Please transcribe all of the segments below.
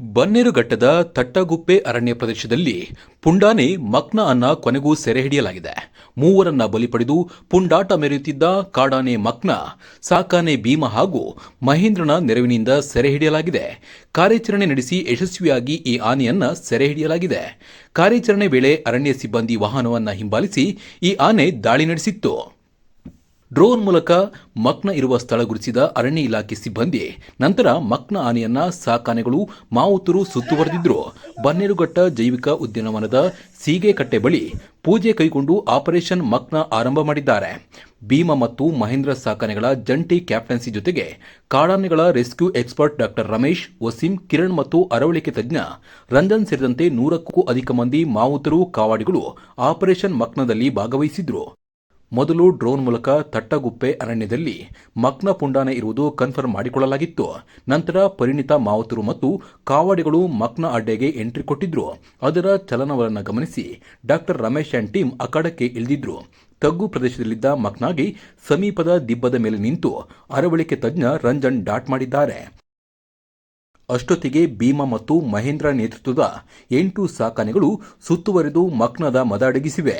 ಬನ್ನೇರುಘಟ್ಟದ ತಟ್ಟಗುಪ್ಪೆ ಅರಣ್ಯ ಪ್ರದೇಶದಲ್ಲಿ ಪುಂಡಾನೆ ಮಕ್ನ ಅನ್ನ ಕೊನೆಗೂ ಸೆರೆ ಹಿಡಿಯಲಾಗಿದೆ. ಮೂವರನ್ನ ಬಲಿ ಪಡೆದು ಪುಂಡಾಟ ಮೆರೆಯುತ್ತಿದ್ದ ಕಾಡಾನೆ ಮಕ್ನ, ಸಾಕಾನೆ ಭೀಮ ಹಾಗೂ ಮಹೇಂದ್ರನ ನೆರವಿನಿಂದ ಸೆರೆ ಹಿಡಿಯಲಾಗಿದೆ. ಕಾರ್ಯಾಚರಣೆ ನಡೆಸಿ ಯಶಸ್ವಿಯಾಗಿ ಈ ಆನೆಯನ್ನ ಸೆರೆ ಹಿಡಿಯಲಾಗಿದೆ. ಕಾರ್ಯಾಚರಣೆ ವೇಳೆ ಅರಣ್ಯ ಸಿಬ್ಬಂದಿ ವಾಹನವನ್ನ ಹಿಂಬಾಲಿಸಿ ಈ ಆನೆ ದಾಳಿ ನಡೆಸಿತ್ತು. ಡ್ರೋನ್ ಮೂಲಕ ಮಗ್ನ ಇರುವ ಸ್ಥಳ ಗುರುತಿಸಿದ ಅರಣ್ಯ ಇಲಾಖೆ ಸಿಬ್ಬಂದಿ. ನಂತರ ಮಗ್ನ ಆನೆಯನ್ನ ಸಾಕಾನೆಗಳು, ಮಾವುತರು ಸುತ್ತುವರೆದಿದ್ರು ಬನ್ನೇರುಘಟ್ಟ ಜೈವಿಕ ಉದ್ಯಾನವನದ ಸೀಗೆಕಟ್ಟೆ ಬಳಿ ಪೂಜೆ ಕೈಗೊಂಡು ಆಪರೇಷನ್ ಮಕ್ನ ಆರಂಭ ಮಾಡಿದ್ದಾರೆ. ಭೀಮ ಮತ್ತು ಮಹೇಂದ್ರ ಸಾಕಾನೆಗಳ ಜಂಟಿ ಕ್ಯಾಪ್ಟನ್ಸಿ ಜೊತೆಗೆ ಕಾಡಾನೆಗಳ rescue expert doctor Ramesh, Wasim, Kiran ಮತ್ತು ಅರವಳಿಕೆ ತಜ್ಞ ರಂಜನ್ ಸೇರಿದಂತೆ ನೂರಕ್ಕೂ ಅಧಿಕ ಮಂದಿ ಮಾವುತರು, ಕಾವಾಡಿಗಳು ಆಪರೇಷನ್ ಮಕ್ನದಲ್ಲಿ ಭಾಗವಹಿಸಿದ್ರು. ಮೊದಲು ಡ್ರೋನ್ ಮೂಲಕ ತಟ್ಟಗುಪ್ಪೆ ಅರಣ್ಯದಲ್ಲಿ ಮಗ್ನ ಪುಂಡಾನೆ ಇರುವುದು ಕನ್ಫರ್ಮ್ ಮಾಡಿಕೊಳ್ಳಲಾಗಿತ್ತು. ನಂತರ ಪರಿಣಿತ ಮಾವತರು ಮತ್ತು ಕಾವಾಡಿಗಳು ಮಗ್ನ ಅಡ್ಡೆಗೆ ಎಂಟ್ರಿ ಕೊಟ್ಟಿದ್ರು. ಅದರ ಚಲನವಲನ ಗಮನಿಸಿ ಡಾಕ್ಟರ್ ರಮೇಶ್ ಅಂಡ್ ಟೀಮ್ ಅಖಾಡಕ್ಕೆ ಇಳಿದಿದ್ರು. ತಗ್ಗು ಪ್ರದೇಶದಲ್ಲಿದ್ದ ಮಕ್ನಾಗಿ ಸಮೀಪದ ದಿಬ್ಬದ ಮೇಲೆ ನಿಂತು ಅರವಳಿಕೆ ತಜ್ಞ ರಂಜನ್ ಡಾಟ್ ಮಾಡಿದ್ದಾರೆ. ಅಷ್ಟೊತ್ತಿಗೆ ಭೀಮ ಮತ್ತು ಮಹೇಂದ್ರ ನೇತೃತ್ವದ ಎಂಟು ಸಾಕಾನೆಗಳು ಸುತ್ತುವರೆದು ಮಕ್ನದ ಮದ ಅಡಗಿಸಿವೆ.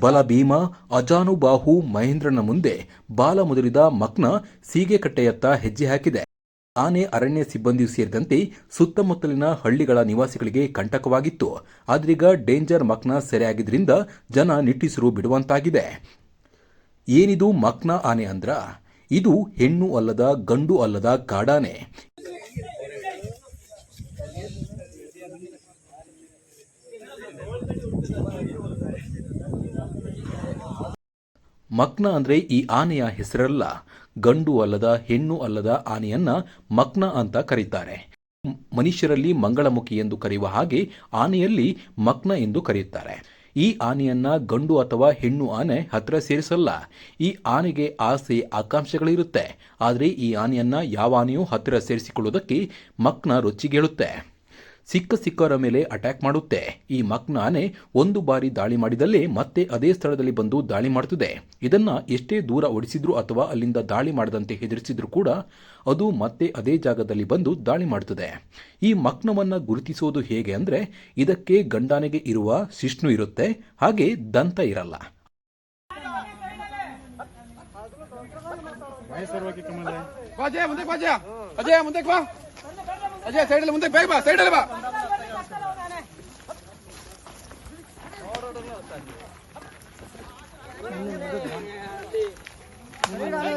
ಬಲ ಭೀಮ ಅಜಾನುಬಾಹು ಮಹೇಂದ್ರನ ಮುಂದೆ ಬಾಲ ಮುದುರಿದ ಮಕ್ನ ಸೀಗೆಕಟ್ಟೆಯತ್ತ ಹೆಜ್ಜೆ ಹಾಕಿದೆ. ಆನೆ, ಅರಣ್ಯ ಸಿಬ್ಬಂದಿ ಸೇರಿದಂತೆ ಸುತ್ತಮುತ್ತಲಿನ ಹಳ್ಳಿಗಳ ನಿವಾಸಿಗಳಿಗೆ ಕಂಟಕವಾಗಿತ್ತು. ಆದ್ರೀಗ ಡೇಂಜರ್ ಮಕ್ನ ಸೆರೆಯಾಗಿದ್ರಿಂದ ಜನ ನಿಟ್ಟಿಸಿರು ಬಿಡುವಂತಾಗಿದೆ. ಏನಿದು ಮಕ್ನ ಆನೆ ಅಂದ್ರ? ಇದು ಹೆಣ್ಣು ಅಲ್ಲದ ಗಂಡು ಅಲ್ಲದ ಕಾಡಾನೆ. ಮಕ್ನ ಅಂದ್ರೆ ಈ ಆನೆಯ ಹೆಸರಲ್ಲ, ಗಂಡು ಅಲ್ಲದ ಹೆಣ್ಣು ಅಲ್ಲದ ಆನೆಯನ್ನ ಮಕ್ನ ಅಂತ ಕರೀತಾರೆ. ಮನುಷ್ಯರಲ್ಲಿ ಮಂಗಳಮುಖಿ ಎಂದು ಕರೆಯುವ ಹಾಗೆ ಆನೆಯಲ್ಲಿ ಮಕ್ನ ಎಂದು ಕರೆಯುತ್ತಾರೆ. ಈ ಆನೆಯನ್ನ ಗಂಡು ಅಥವಾ ಹೆಣ್ಣು ಆನೆ ಹತ್ರ ಸೇರಿಸಲ್ಲ. ಈ ಆನೆಗೆ ಆಸೆ, ಆಕಾಂಕ್ಷೆಗಳಿರುತ್ತೆ. ಆದರೆ ಈ ಆನೆಯನ್ನ ಯಾವ ಆನೆಯೂ ಹತ್ತಿರ ಸೇರಿಸಿಕೊಳ್ಳುವುದಕ್ಕೆ ಮಕ್ನ ರೊಚ್ಚಿಗೇಳುತ್ತೆ. ಸಿಕ್ಕ ಸಿಕ್ಕರ ಮೇಲೆ ಅಟ್ಯಾಕ್ ಮಾಡುತ್ತೆ. ಈ ಮಕ್ನ ಆನೆ ಒಂದು ಬಾರಿ ದಾಳಿ ಮಾಡಿದಲ್ಲಿ ಮತ್ತೆ ಅದೇ ಸ್ಥಳದಲ್ಲಿ ಬಂದು ದಾಳಿ ಮಾಡುತ್ತದೆ ಇದನ್ನ ಎಷ್ಟೇ ದೂರ ಓಡಿಸಿದ್ರು ಅಥವಾ ಅಲ್ಲಿಂದ ದಾಳಿ ಮಾಡದಂತೆ ಹೆದರಿಸಿದ್ರು ಕೂಡ ಅದು ಮತ್ತೆ ಅದೇ ಜಾಗದಲ್ಲಿ ಬಂದು ದಾಳಿ ಮಾಡುತ್ತದೆ ಈ ಮಕ್ನವನ್ನ ಗುರುತಿಸೋದು ಹೇಗೆ ಅಂದ್ರೆ ಇದಕ್ಕೆ ಗಂಡಾನೆಗೆ ಇರುವ ಶಿಷ್ಣು ಇರುತ್ತೆ, ಹಾಗೆ ದಂತ ಇರಲ್ಲ. ಮುಂದೆ ಅಜಯ್ ಸೈಡಲ್ಲಿ ಮುಂದೆ ಬೇಗ ಬಾ ಸೈಡಲ್ಲಿ ಬಾ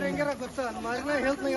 ಹೆಂಗಾರ ಗೊತ್ತ ಮಗನ ಹೇಳ್ತಾನೆ